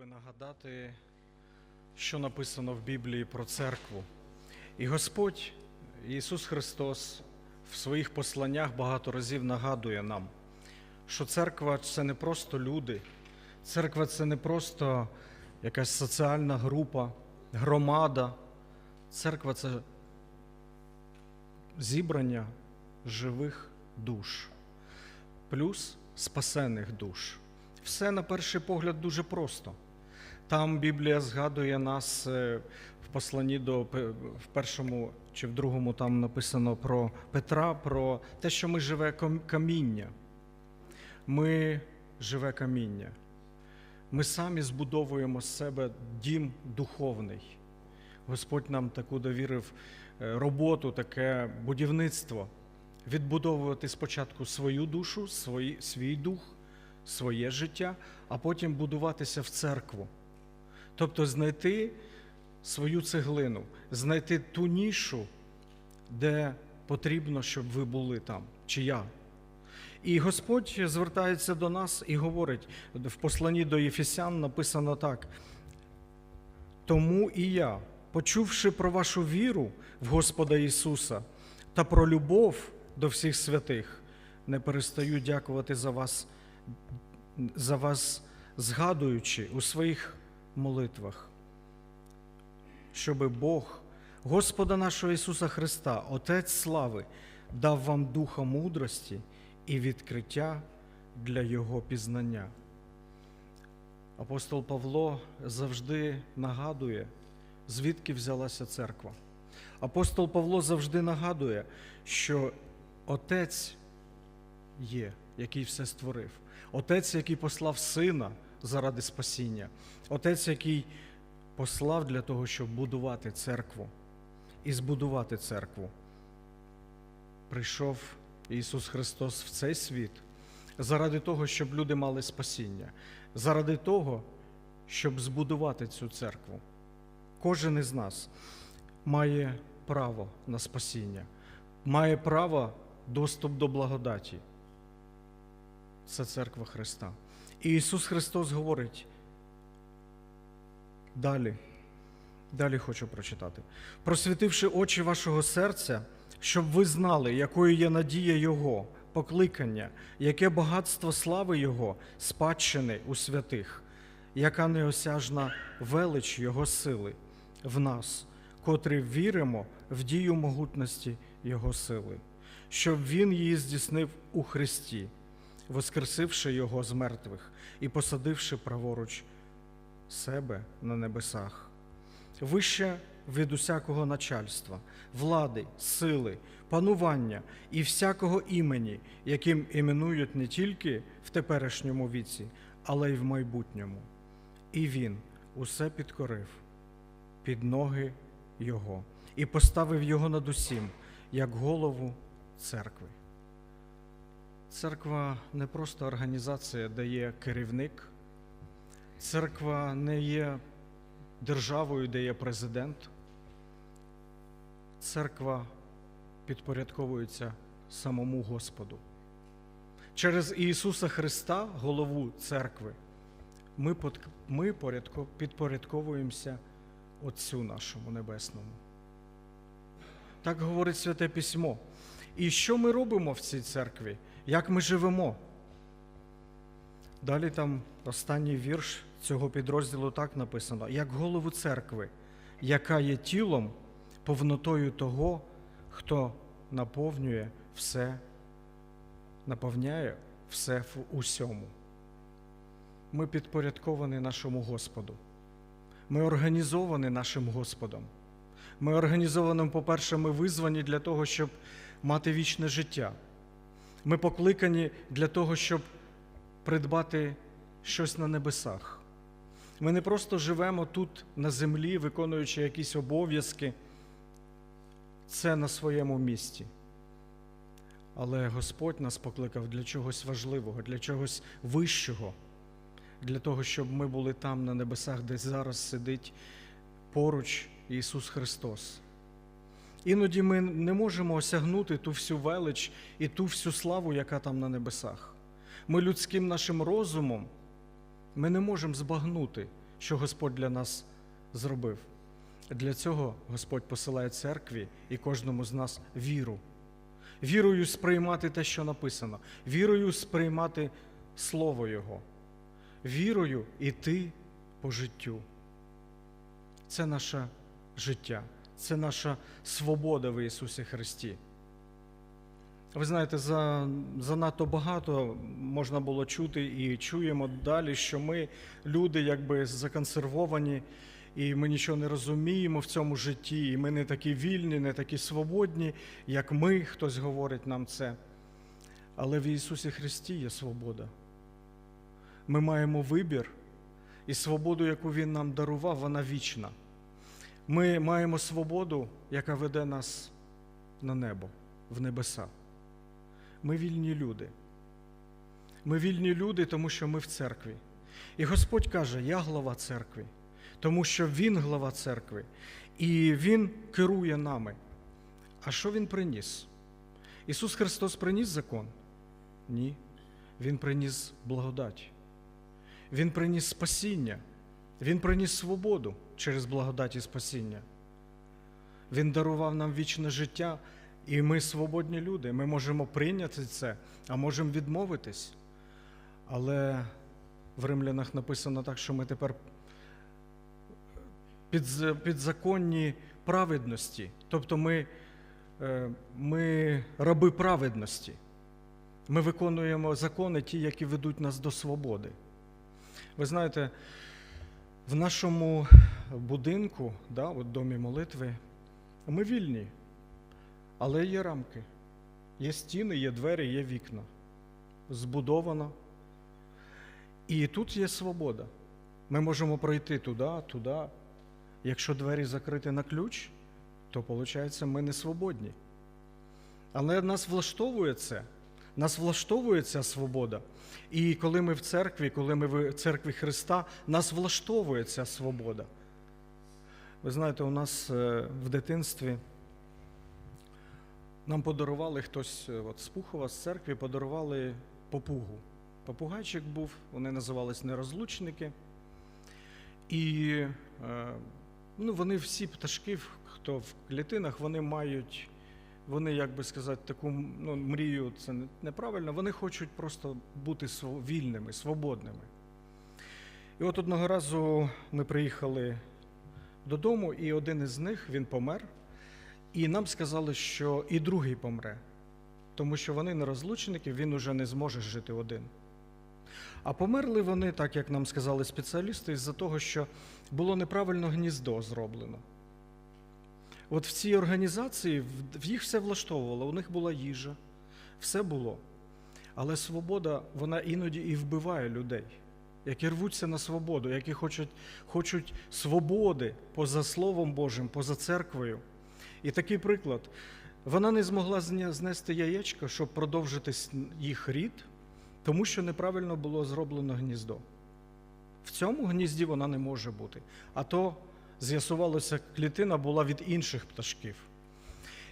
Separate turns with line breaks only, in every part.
би нагадати, що написано в Біблії про церкву. І Господь Ісус Христос в своїх посланнях багато разів нагадує нам, що церква це не просто люди, церква це не просто якась соціальна група, громада. Церква це зібрання живих душ, плюс спасених душ. Все на перший погляд дуже просто. Там Біблія згадує нас е, в посланні до в першому чи в другому там написано про Петра, про те, що ми живе каміння. Ми живе каміння. Ми самі збудовуємо з себе дім духовний. Господь нам таку довірив е, роботу, таке будівництво. Відбудовувати спочатку свою душу, свої, свій дух, своє життя, а потім будуватися в церкву. Тобто знайти свою цеглину, знайти ту нішу, де потрібно, щоб ви були там, чи я. І Господь звертається до нас і говорить в посланні до Єфесян написано так: тому і я, почувши про вашу віру в Господа Ісуса та про любов до всіх святих, не перестаю дякувати за вас, за вас, згадуючи у своїх молитвах, щоби Бог, Господа нашого Ісуса Христа, Отець слави, дав вам духа мудрості і відкриття для Його пізнання. Апостол Павло завжди нагадує, звідки взялася церква. Апостол Павло завжди нагадує, що Отець є, який все створив. Отець, який послав сина заради спасіння. Отець, який послав для того, щоб будувати церкву і збудувати церкву. Прийшов Ісус Христос в цей світ заради того, щоб люди мали спасіння, заради того, щоб збудувати цю церкву. Кожен із нас має право на спасіння, має право доступ до благодаті. Це церква Христа. І Ісус Христос говорить далі. Далі хочу прочитати. Просвітивши очі вашого серця, щоб ви знали, якою є надія Його, покликання, яке багатство слави Його, спадщини у святих, яка неосяжна велич Його сили в нас, котрі віримо в дію могутності Його сили, щоб Він її здійснив у Христі, воскресивши Його з мертвих і посадивши праворуч себе на небесах вище від усякого начальства, влади, сили, панування і всякого імені, яким іменують не тільки в теперішньому віці, але й в майбутньому. І він усе підкорив під ноги Його і поставив його над усім, як голову церкви. Церква не просто організація, де є керівник. Церква не є державою, де є президент. Церква підпорядковується самому Господу. Через Ісуса Христа, голову церкви, ми, ми порядко- підпорядковуємося Отцю нашому Небесному. Так говорить Святе Письмо. І що ми робимо в цій церкві? Як ми живемо? Далі там останній вірш цього підрозділу так написано: як голову церкви, яка є тілом, повнотою того, хто наповнює все, наповняє все в усьому. Ми підпорядковані нашому Господу. Ми організовані нашим Господом. Ми організовані, по-перше, ми визвані для того, щоб мати вічне життя. Ми покликані для того, щоб придбати щось на небесах. Ми не просто живемо тут на землі, виконуючи якісь обов'язки, це на своєму місці. Але Господь нас покликав для чогось важливого, для чогось вищого, для того, щоб ми були там на небесах, де зараз сидить поруч Ісус Христос. Іноді ми не можемо осягнути ту всю велич і ту всю славу, яка там на небесах. Ми людським нашим розумом ми не можемо збагнути що Господь для нас зробив. Для цього Господь посилає церкві і кожному з нас віру. Вірою сприймати те, що написано, вірою сприймати Слово Його, вірою йти по життю. Це наше життя, це наша свобода в Ісусі Христі. Ви знаєте, за, занадто багато можна було чути і чуємо далі, що ми люди якби законсервовані, і ми нічого не розуміємо в цьому житті, і ми не такі вільні, не такі свободні, як ми, хтось говорить нам це. Але в Ісусі Христі є свобода. Ми маємо вибір, і свободу, яку Він нам дарував, вона вічна. Ми маємо свободу, яка веде нас на небо, в небеса. Ми вільні люди. Ми вільні люди, тому що ми в церкві. І Господь каже: Я глава церкви, тому що Він глава церкви, і Він керує нами. А що Він приніс? Ісус Христос приніс закон? Ні. Він приніс благодать. Він приніс спасіння. Він приніс свободу через благодать і спасіння. Він дарував нам вічне життя, і ми свободні люди. Ми можемо прийняти це, а можемо відмовитись. Але в римлянах написано так, що ми тепер під, підзаконні праведності. Тобто ми, е, ми раби праведності. Ми виконуємо закони, ті, які ведуть нас до свободи. Ви знаєте, в нашому будинку, да, от домі молитви, ми вільні, але є рамки, є стіни, є двері, є вікна. Збудовано. І тут є свобода. Ми можемо пройти туди, туди. Якщо двері закриті на ключ, то виходить, ми не свободні. Але нас влаштовує це. Нас влаштовує ця свобода. І коли ми в церкві, коли ми в церкві Христа, нас влаштовує ця свобода. Ви знаєте, у нас е, в дитинстві нам подарували хтось е, от, з Пухова, з церкви, подарували попугу. Попугайчик був, вони називались нерозлучники. І е, ну, вони всі пташки, хто в клітинах, вони мають вони, як би сказати, таку ну, мрію, це неправильно, вони хочуть просто бути вільними, свободними. І от одного разу ми приїхали додому, і один із них він помер, і нам сказали, що і другий помре, тому що вони не розлучники, він уже не зможе жити один. А померли вони, так як нам сказали спеціалісти, із-за того, що було неправильно гніздо зроблено. От в цій організації в їх все влаштовувало, у них була їжа, все було. Але свобода, вона іноді і вбиває людей, які рвуться на свободу, які хочуть хочуть свободи поза Словом Божим, поза церквою. І такий приклад. Вона не змогла знести яєчко, щоб продовжити їх рід, тому що неправильно було зроблено гніздо. В цьому гнізді вона не може бути. А то з'ясувалося, клітина була від інших пташків.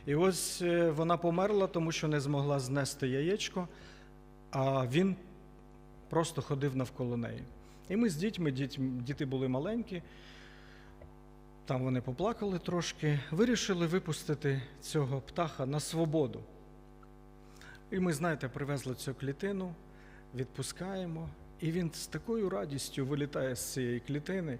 І ось е, вона померла, тому що не змогла знести яєчко, а він просто ходив навколо неї. І ми з дітьми, діти були маленькі, там вони поплакали трошки, вирішили випустити цього птаха на свободу. І ми, знаєте, привезли цю клітину, відпускаємо, і він з такою радістю вилітає з цієї клітини.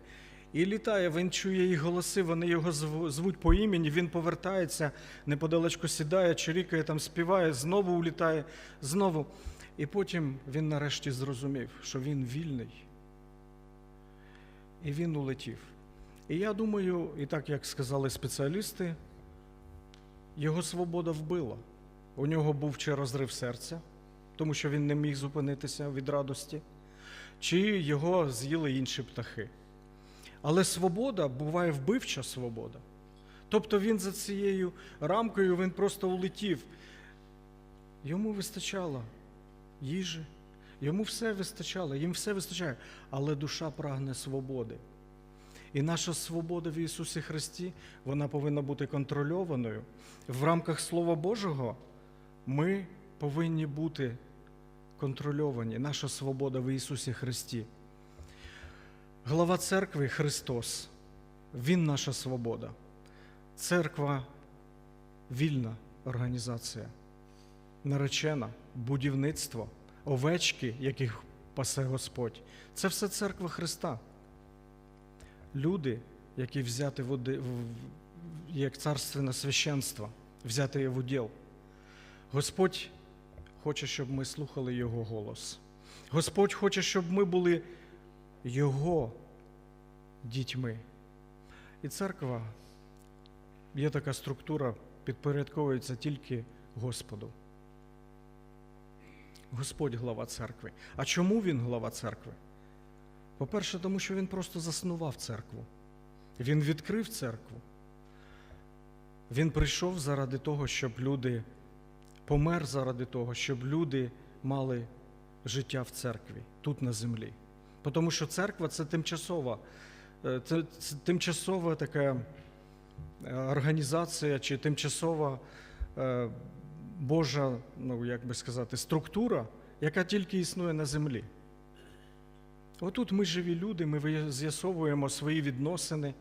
І літає, він чує їх голоси, вони його звуть по імені, він повертається, неподалечко сідає, чирікає, там співає, знову улітає, знову. І потім він нарешті зрозумів, що він вільний. І він улетів. І я думаю, і так як сказали спеціалісти, його свобода вбила. У нього був чи розрив серця, тому що він не міг зупинитися від радості, чи його з'їли інші птахи. Але свобода буває вбивча свобода. Тобто він за цією рамкою він просто улетів. Йому вистачало їжі, йому все вистачало, їм все вистачає, але душа прагне свободи. І наша свобода в Ісусі Христі вона повинна бути контрольованою. В рамках Слова Божого ми повинні бути контрольовані. Наша свобода в Ісусі Христі. Глава церкви Христос. Він наша свобода. Церква вільна організація, наречена, будівництво, овечки, яких пасе Господь. Це все церква Христа. Люди, які взяти в, як царственне священство, взяти в уділ. Господь хоче, щоб ми слухали Його голос. Господь хоче, щоб ми були Його дітьми. І церква є така структура, підпорядковується тільки Господу. Господь глава церкви. А чому він глава церкви? По-перше, тому що він просто заснував церкву. Він відкрив церкву. Він прийшов заради того, щоб люди помер заради того, щоб люди мали життя в церкві тут на землі. Тому що церква це тимчасова, е, це, це тимчасова така е, організація чи тимчасова е, Божа, ну як би сказати, структура, яка тільки існує на землі. Отут ми живі люди, ми з'ясовуємо свої відносини,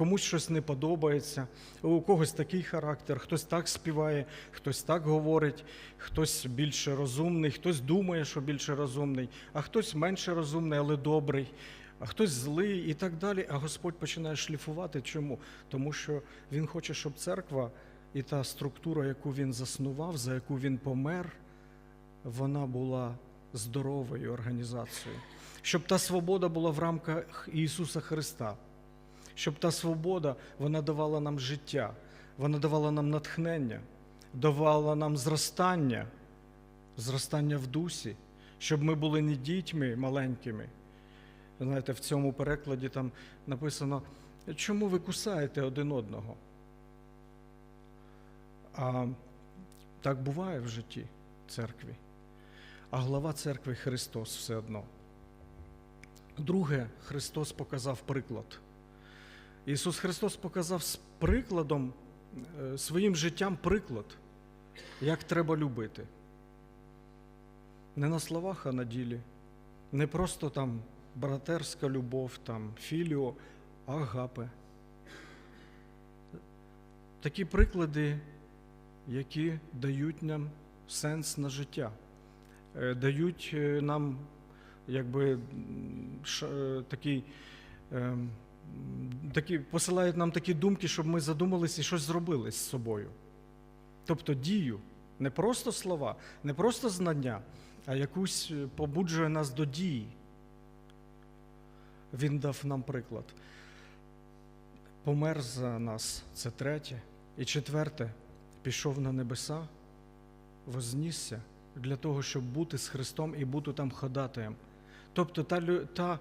комусь щось не подобається, у когось такий характер, хтось так співає, хтось так говорить, хтось більше розумний, хтось думає, що більше розумний, а хтось менше розумний, але добрий, а хтось злий і так далі. А Господь починає шліфувати. Чому? Тому що Він хоче, щоб церква і та структура, яку він заснував, за яку він помер, вона була здоровою організацією. Щоб та свобода була в рамках Ісуса Христа. Щоб та свобода вона давала нам життя, вона давала нам натхнення, давала нам зростання, зростання в дусі, щоб ми були не дітьми маленькими. Знаєте, в цьому перекладі там написано, чому ви кусаєте один одного? А так буває в житті церкві. А глава церкви Христос все одно. Друге, Христос показав приклад. Ісус Христос показав з прикладом, е, своїм життям приклад, як треба любити. Не на словах, а на ділі. Не просто там братерська любов, там філіо, агапе. Такі приклади, які дають нам сенс на життя, е, дають е, нам якби такий, ем, такі, посилають нам такі думки, щоб ми задумалися і щось зробили з собою. Тобто дію, не просто слова, не просто знання, а якусь е, побуджує нас до дії. Він дав нам приклад. Помер за нас це третє. І четверте, пішов на небеса, вознісся для того, щоб бути з Христом і бути там ходатаєм. Тобто та, та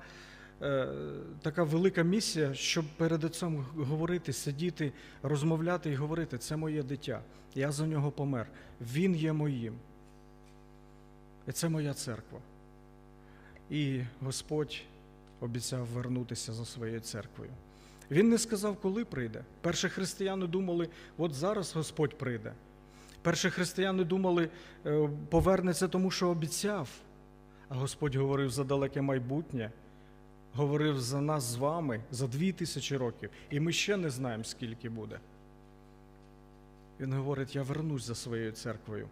така велика місія, щоб перед Отцем говорити, сидіти, розмовляти і говорити, це моє дитя. Я за нього помер. Він є моїм. І це моя церква. І Господь обіцяв вернутися за своєю церквою. Він не сказав, коли прийде. Перші християни думали, от зараз Господь прийде. Перші християни думали, е, повернеться тому, що обіцяв. А Господь говорив за далеке майбутнє, говорив за нас з вами за дві тисячі років, і ми ще не знаємо, скільки буде. Він говорить: я вернусь за своєю церквою.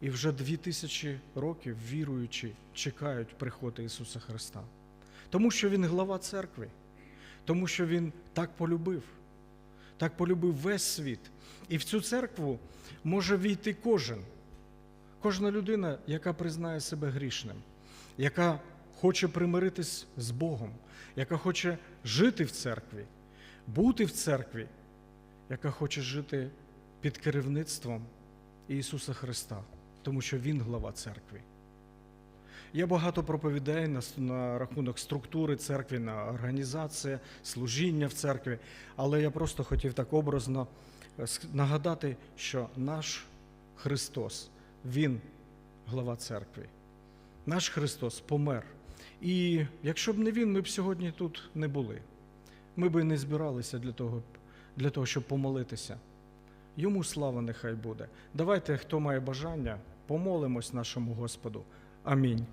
І вже дві тисячі років віруючі чекають приходу Ісуса Христа. Тому що Він глава церкви, тому що Він так полюбив, так полюбив весь світ. І в цю церкву може війти кожен, кожна людина, яка признає себе грішним, яка хоче примиритись з Богом, яка хоче жити в церкві, бути в церкві, яка хоче жити під керівництвом Ісуса Христа, тому що Він глава церкви. Я багато проповідаю на, на рахунок структури церкви, на організації, служіння в церкві, але я просто хотів так образно е, нагадати, що наш Христос, Він глава церкви. Наш Христос помер. І якщо б не Він, ми б сьогодні тут не були. Ми б не збиралися для того, для того, щоб помолитися. Йому слава нехай буде. Давайте, хто має бажання, помолимось нашому Господу. Амінь.